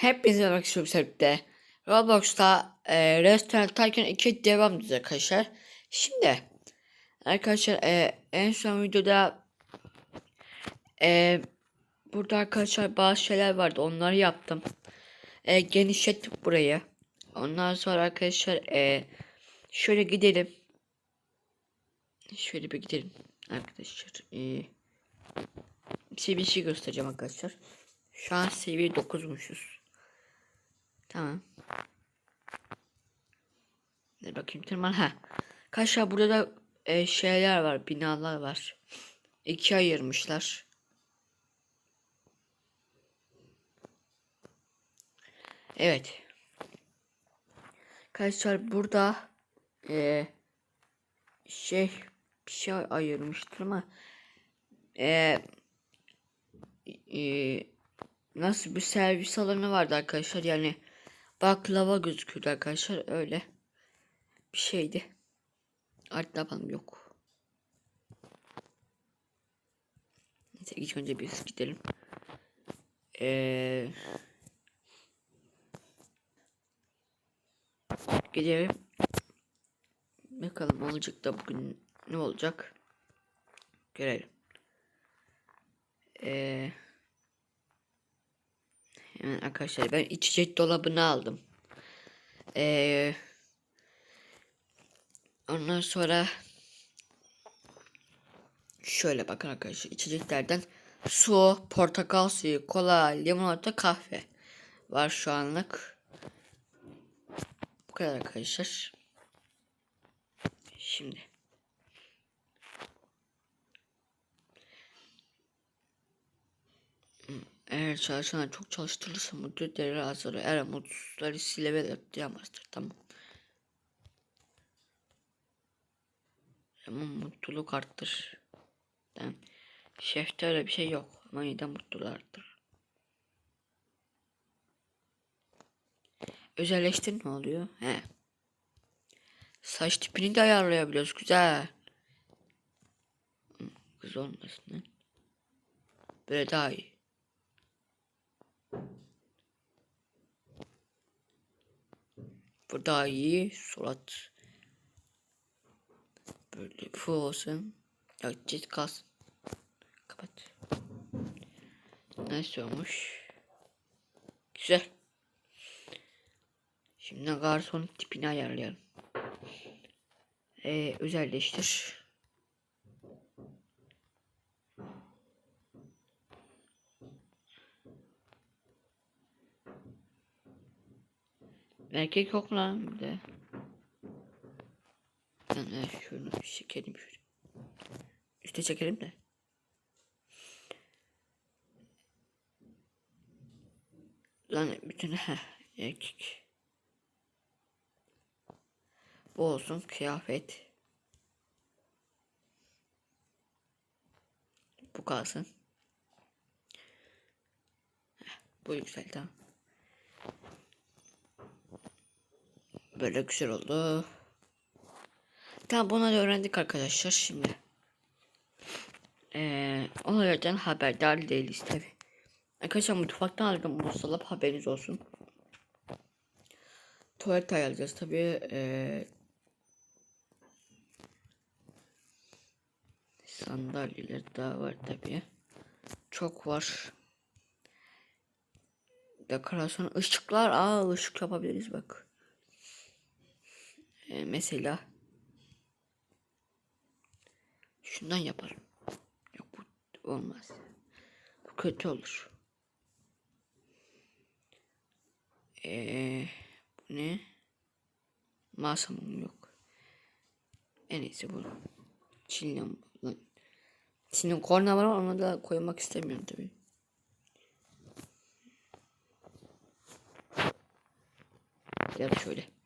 Hepinize arkadaşlar. Roblox'ta e, Restoran Tycoon 2 devam ediyor arkadaşlar. Şimdi arkadaşlar e, en son videoda e, burada arkadaşlar bazı şeyler vardı onları yaptım. E, genişlettik burayı. Ondan sonra arkadaşlar e, şöyle gidelim. Şöyle bir gidelim arkadaşlar. E, size bir şey göstereceğim arkadaşlar. Şu an seviye 9'muşuz. Tamam. Ne bakayım tırman ha. Kaşa burada da e, şeyler var, binalar var. İki ayırmışlar. Evet. Arkadaşlar burada e, şey bir şey ayırmıştır ama e, e, nasıl bir servis alanı vardı arkadaşlar yani baklava gözüküyordu arkadaşlar öyle bir şeydi. Artık yapalım yok. Neyse ilk önce biz gidelim. Ee, gidelim. Bakalım olacak da bugün ne olacak? Görelim. Ee, hemen arkadaşlar ben içecek dolabını aldım. Ee, ondan sonra şöyle bakın arkadaşlar içeceklerden su, portakal suyu, kola, limonata, kahve var şu anlık. Bu kadar arkadaşlar. Şimdi. Eğer çalışanlar çok çalıştırırsa müdür değeri azalır. Eğer mutsuzları sileve yaptıramazdır. Tamam. Ama mutluluk arttır. Tamam. Şefte öyle bir şey yok. Ama yine de mutluluğu arttır. Özelleştir ne oluyor? He. Saç tipini de ayarlayabiliyoruz. Güzel. Kız olmasın. Böyle daha iyi. Bu daha iyi. Surat. Böyle bu olsun. Ya cilt kalsın. Kapat. Nasıl olmuş? Güzel. Şimdi garson tipini ayarlayalım. Ee, özelleştir. Erkek yok lan bir de. Ben şunu çekelim şöyle. Üste çekelim de. Lan bütün heh, erkek. Bu olsun kıyafet. Bu kalsın. Heh, bu güzel tamam. Böyle güzel oldu. Tamam bunları öğrendik arkadaşlar şimdi. Ee, onlardan haberdar değiliz tabi. Arkadaşlar mutfaktan aldım buzdolabı haberiniz olsun. Tuvalet ayarlayacağız tabi. Ee, sandalyeler daha var tabi. Çok var. Dekorasyon ışıklar. Aa ışık yapabiliriz bak. Ee, mesela şundan yaparım. Yok bu olmaz. Bu kötü olur. Ee, bu ne? Masamım yok. En iyisi bu. Çinlem. Çin'in korna var ama onu da koymak istemiyorum tabii. Gel şöyle.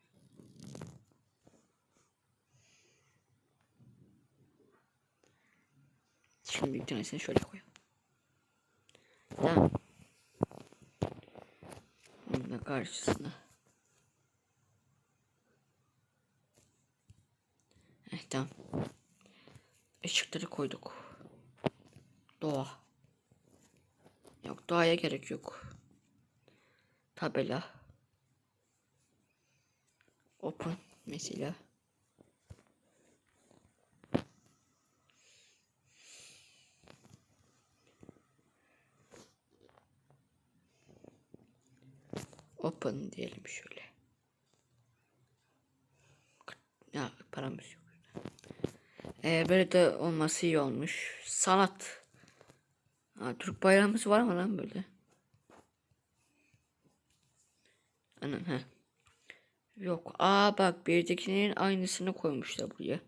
Şimdi bir tanesini şöyle koyalım. Tamam. Bunun da karşısına. Heh, tamam. Işıkları koyduk. Doğa. Yok doğaya gerek yok. tabela. Open mesela. Open diyelim şöyle. Ya paramız yok. Ee, böyle de olması iyi olmuş. Sanat. Ha, Türk bayrağımız var mı lan böyle? Anam he. Yok. Aa bak birdekinin aynısını koymuşlar buraya.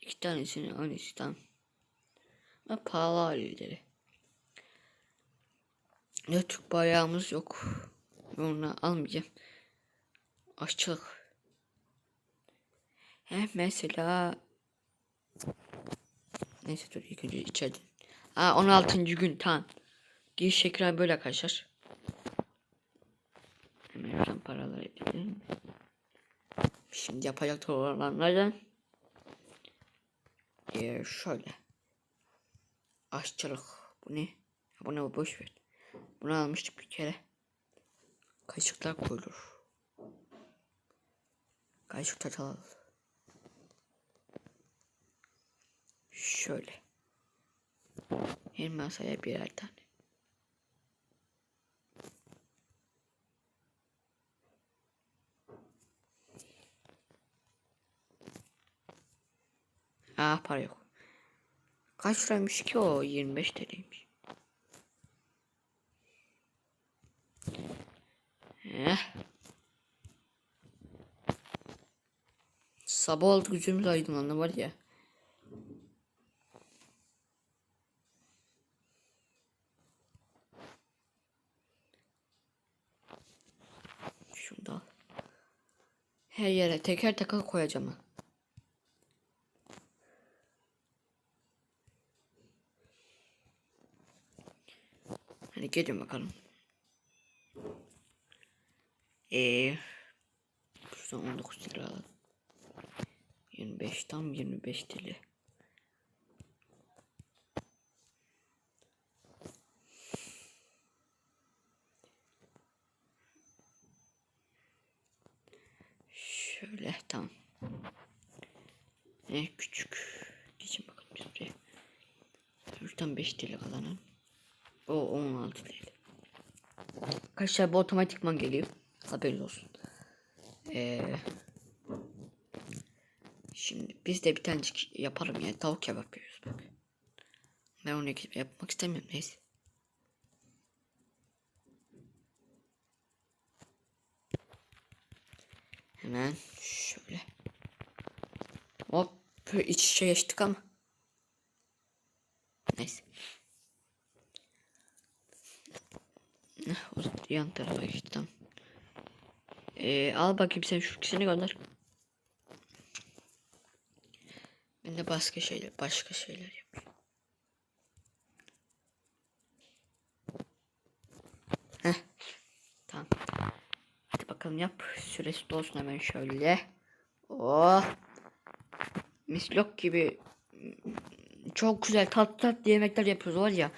İki tanesini aynısı tam. Ama pahalı halileri. Ne Türk bayrağımız yok. Ben onu almayacağım. Aşçılık. He mesela Neyse dur ilk önce içeriden. Aa 16. gün tamam. Giriş ekranı böyle arkadaşlar. Hemen şuradan paraları ekleyelim. Şimdi yapacak olanlardan ee, şöyle. Aşçılık. Bu ne? Bu ne boş ver. Bunu almıştık bir kere. Kaşıklar koyulur. Kaşık çatal. Şöyle. Her masaya birer tane. Aa para yok. Kaç liraymış ki o? 25 TL'ymiş. Eh. Sabah oldu gözümüz aydınlandı var ya. Şunu da al. Her yere teker teker koyacağım. ha. Hadi gelin bakalım. Eee Şuradan 19 lira alalım. 25 tam 25 TL. Şöyle tamam. Ne küçük. Geçin biz buraya. Şuradan 5 TL kalanın. O 16 TL. Arkadaşlar bu otomatikman geliyor. Haberiniz olsun. Ee, şimdi biz de bir tanecik yapalım ya. Tavuk kebap yapıyoruz bak. Ben onu yapmak istemiyorum neyse. Hemen şöyle. Hop iç içe geçtik ama. Neyse. Yan tarafa geçtim. Ee, al bakayım sen şu ikisini gönder. Ben de başka şeyler, başka şeyler yapayım. Heh. Tamam. Hadi bakalım yap. Süresi dolsun hemen şöyle. Oh. Mislok gibi çok güzel tat tat yemekler yapıyoruz var ya.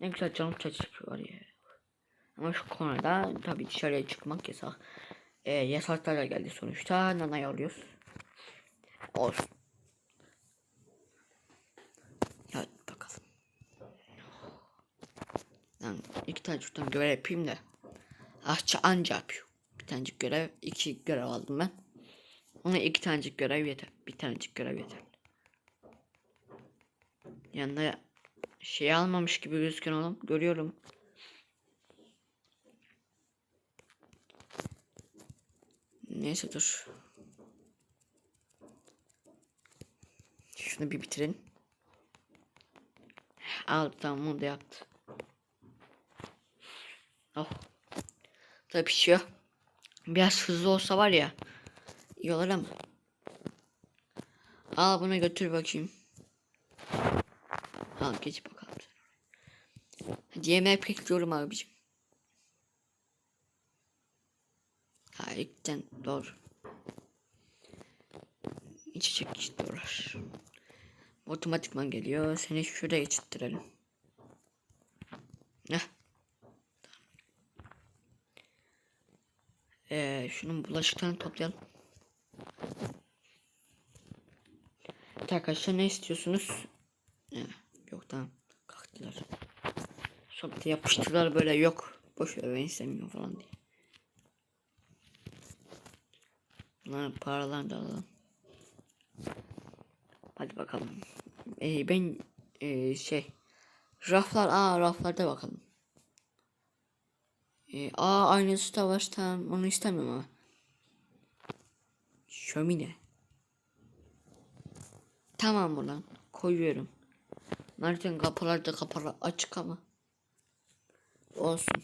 Ne güzel canım çekiyor var ya. Ama şu konuda tabii dışarıya çıkmak yasak. E, yasaklar da geldi sonuçta. Nana'yı alıyoruz. Olsun. Hadi bakalım. Lan iki tane çocuktan görev yapayım da. Ahça anca yapıyor. Bir tanecik görev, iki görev aldım ben. Ona iki tanecik görev yeter. Bir tanecik görev yeter. Yanında şey almamış gibi gözüküyor oğlum. Görüyorum. Neyse dur. Şunu bir bitirin. Al tamam onu da yaptı. Oh. Da pişiyor. Biraz hızlı olsa var ya. iyi olur ama. Al bunu götür bakayım. Al geç bakalım. Hadi yemeğe bekliyorum abicim. Ha ilkten doğru. İçecek istiyorlar. Otomatikman geliyor. Seni şuraya geçittirelim. Heh. Ee, şunun bulaşıklarını toplayalım. Arkadaşlar ne istiyorsunuz? Ee, yok tamam. Kalktılar. Sonra yapıştırdılar böyle yok. Boş ver ben istemiyorum falan diye. Bunların paralarını da alalım. Hadi bakalım. Ee, ben ee, şey raflar aa raflarda bakalım. Ee, aa aynısı da var tamam onu istemiyorum ama. Şömine. Tamam ulan koyuyorum. Zaten kapılar da kapalı açık ama. Olsun.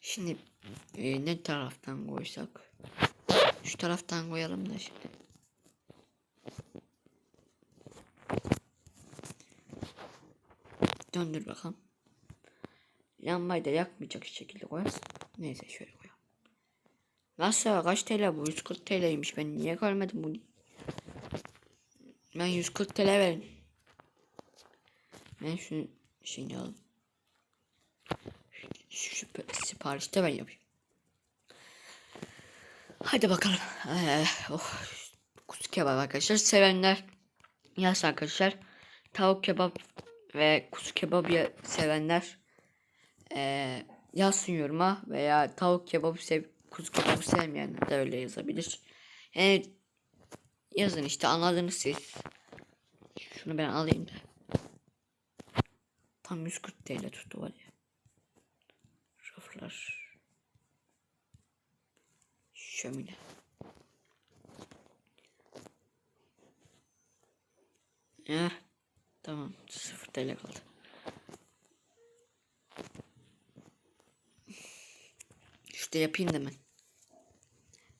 Şimdi e, ne taraftan koysak? Şu taraftan koyalım da şimdi. Döndür bakalım. Yanmayı da yakmayacak şekilde koyarız. Neyse şöyle koyalım. Nasıl kaç TL bu? 140 TL'ymiş. Ben niye görmedim bunu? Ben 140 TL verin. Ben şunu şeyini alayım. Şu, şu siparişte ben yapayım. Hadi bakalım. Ee, oh. Kuzu kebap arkadaşlar. Sevenler yaz arkadaşlar. Tavuk kebap ve kuzu kebabı sevenler ee, yazsın yoruma veya tavuk kebabı sev kuzu kebabı sevmeyenler de öyle yazabilir. Yani yazın işte anladınız siz. Şunu ben alayım da. Tam 140 TL tuttu var ya. Raflar. Şömine. Eh, tamam 0 TL kaldı. İşte yapayım da ben.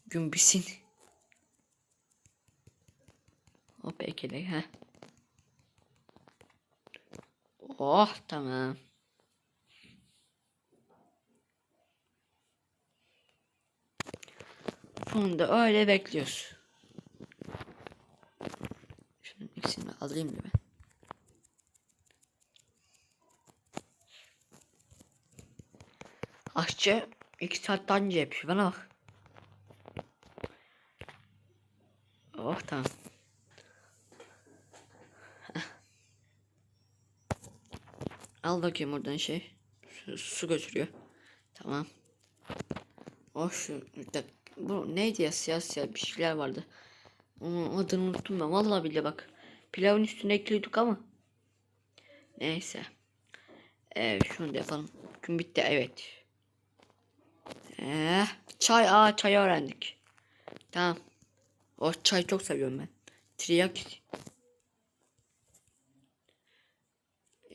Gün bitsin. Hop ekle ha. Oh tamam. Bunu da öyle bekliyoruz. Şunun ikisini alayım da ben. Aşçı iki saatten önce yapıyor bana bak. Oh tamam. Al bakayım oradan şey. Su, su götürüyor. Tamam. Oh şu bir bu neydi ya siyah siyah bir şeyler vardı. Onun adını unuttum ben. Vallahi bile bak. Pilavın üstüne ekliyorduk ama. Neyse. Evet şunu da yapalım. Gün bitti evet. Ee, çay aa çay öğrendik. Tamam. O çay çok seviyorum ben. Triyak.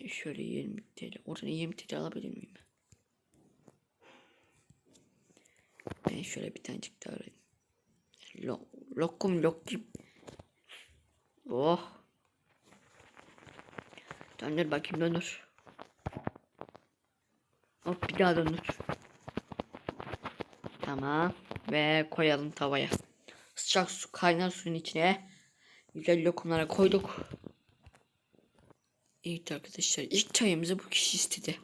Şöyle 20 TL. Oradan 20 TL alabilir miyim? Ben şöyle bir tanecik daha alayım. Lo lokum lokum. Oh. Döndür bakayım döndür. Hop bir daha döndür. Tamam. Ve koyalım tavaya. Sıcak su kaynar suyun içine güzel lokumlara koyduk. Evet arkadaşlar ilk çayımızı bu kişi istedi.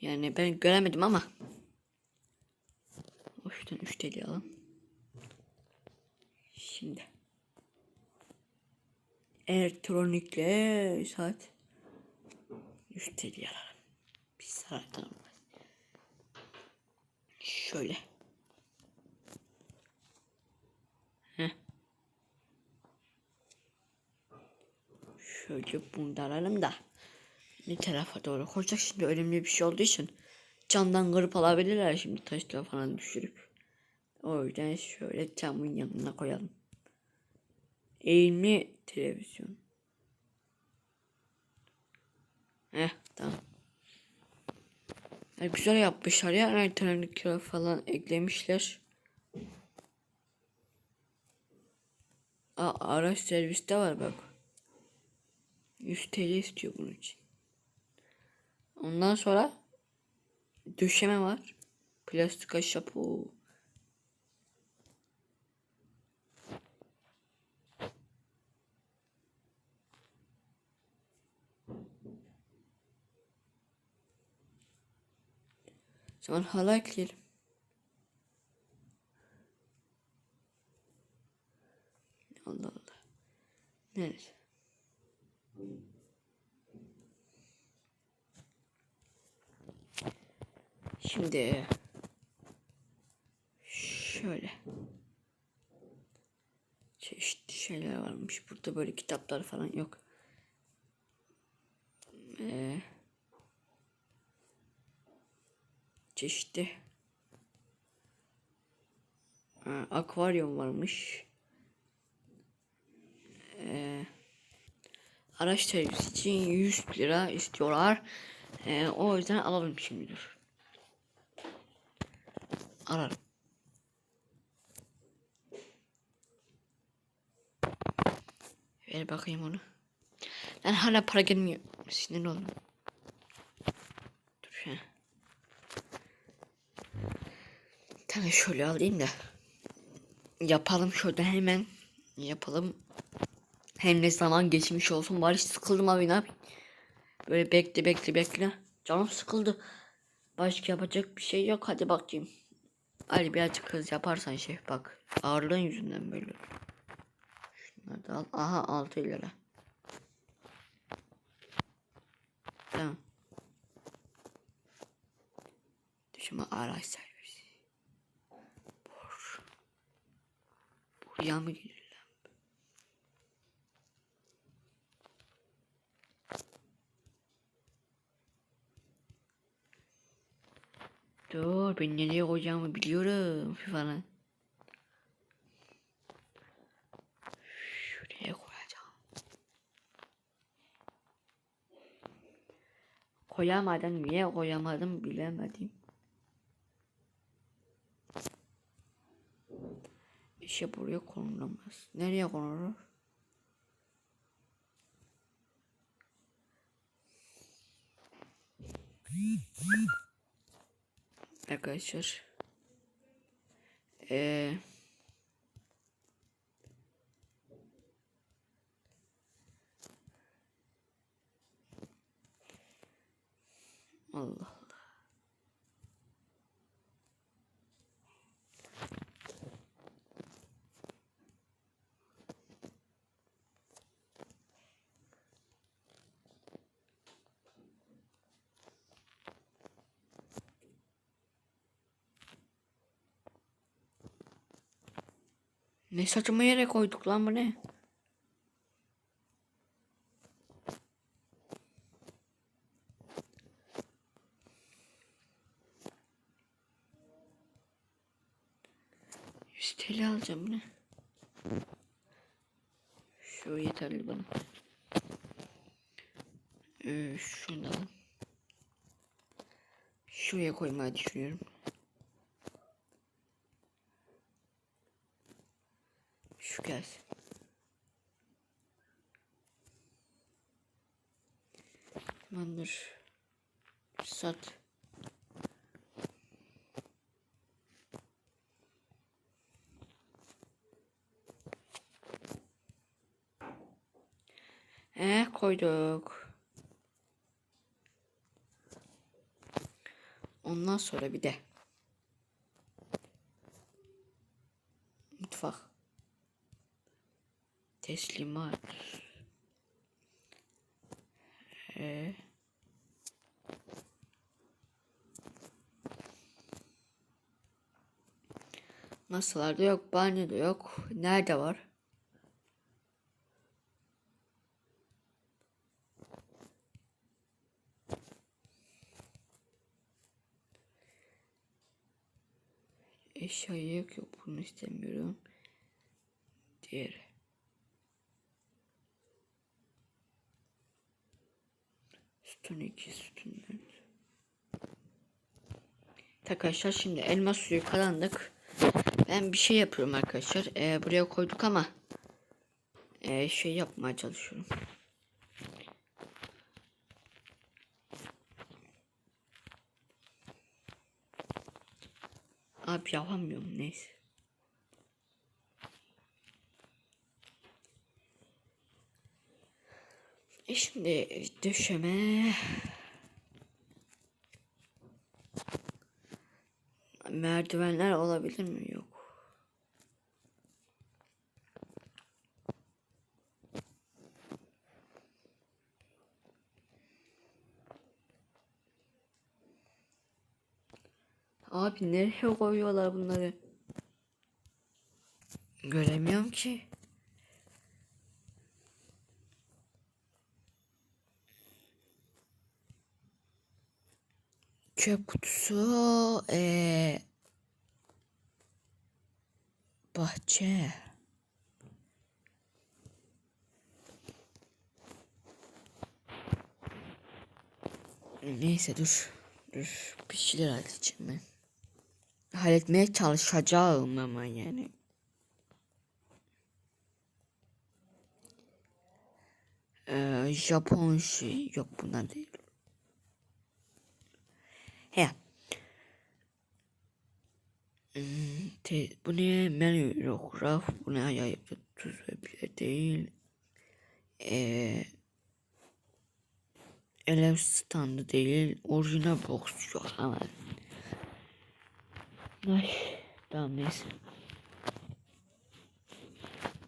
Yani ben göremedim ama. O şuradan 3 TL alalım. Şimdi. Elektronikle saat 3 TL alalım. Bir saat alalım. Şöyle. Şöyle bunu da alalım da ne tarafa doğru koyacak şimdi önemli bir şey olduğu için camdan kırıp alabilirler şimdi taşla falan düşürüp. O yüzden şöyle camın yanına koyalım. Eğimli televizyon. Heh tamam. Yani güzel yapmışlar ya elektronik falan eklemişler. Aa, araç serviste var bak. 100 TL istiyor bunun için. Ondan sonra döşeme var. Plastik ahşap o. zaman hala ekleyelim. Allah Allah. Neresi? Şimdi şöyle şey, çeşitli şeyler varmış. Burada böyle kitaplar falan yok. Eee çeşitli Ha, akvaryum varmış. Ee, araç servisi için 100 lira istiyorlar. Ee, o yüzden alalım şimdi dur. Ararım. Ver bakayım onu. Lan hala para gelmiyor. Sinir oldum. Dur ya. Tabii şöyle alayım da. Yapalım şurada hemen. Yapalım. Hem ne zaman geçmiş olsun. Bari sıkıldım abi ne yapayım. Böyle bekle bekle bekle. Canım sıkıldı. Başka yapacak bir şey yok. Hadi bakayım. Ali birazcık hız yaparsan şey bak. Ağırlığın yüzünden böyle. Şunları da al. Aha 6 lira. Tamam. Şimdi araç servisi. Bor. Gidiyor lan? Dur ben nereye koyacağımı biliyorum falan. Şuraya koyacağım. Koyamadım niye koyamadım bilemedim. İşte buraya konulamaz. Nereye konulur? Arkadaşlar. Ee, Allah Ne saçma yere koyduk lan bu ne? Yüz TL alacağım ne? Şu yeterli bana. Ee, şunu da alayım. Şuraya koymayı düşünüyorum. Şu gelsin. Tamamdır. Sat. Eh koyduk. Ondan sonra bir de mutfak. Teslimat. Ee, masalarda yok, banyoda yok. Nerede var? Eşya yok yok bunu istemiyorum. Diğeri. Sütun 2, sütun 4. Arkadaşlar şimdi elma suyu kalandık. Ben bir şey yapıyorum arkadaşlar. Ee, buraya koyduk ama ee, şey yapmaya çalışıyorum. Abi yapamıyorum neyse. E şimdi döşeme merdivenler olabilir mi? Yok. Abi nereye koyuyorlar bunları? Göremiyorum ki. Çöp kutusu ee, bahçe. Neyse dur. Dur. Bir şeyler halledeceğim ben. Halletmeye çalışacağım ama yani. Ee, Japon şey yok bunlar değil. He. Hmm, te, bu ne menü yok raf bu ne ayıp tuz ve bile değil. Ee, Elev standı değil orijinal box yok ama. Ay tamam neyse.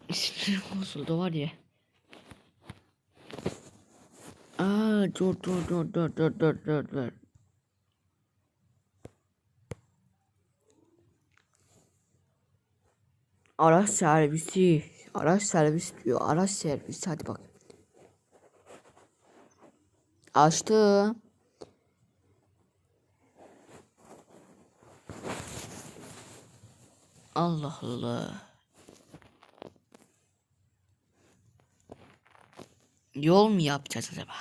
İsmim bozuldu var ya. Aa dur dur dur dur dur dur dur dur. Araç servisi. Araç servis diyor. Araç servisi hadi bak. Açtım. Allah Allah. Yol mu yapacağız acaba?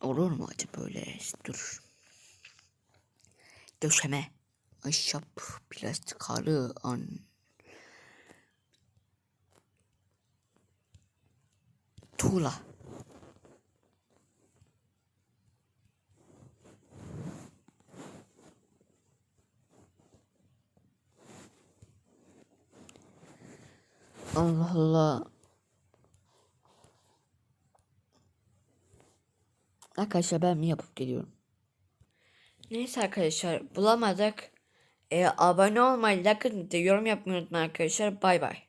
Olur mu acaba böyle? Dur. Döşeme. Ahşap, plastik halı, an. Tuğla. Allah Allah. Arkadaşlar ben mi yapıp geliyorum? Neyse arkadaşlar bulamadık. Ee, abone olmayı, like atmayı, yorum yapmayı unutmayın arkadaşlar. Bay bay.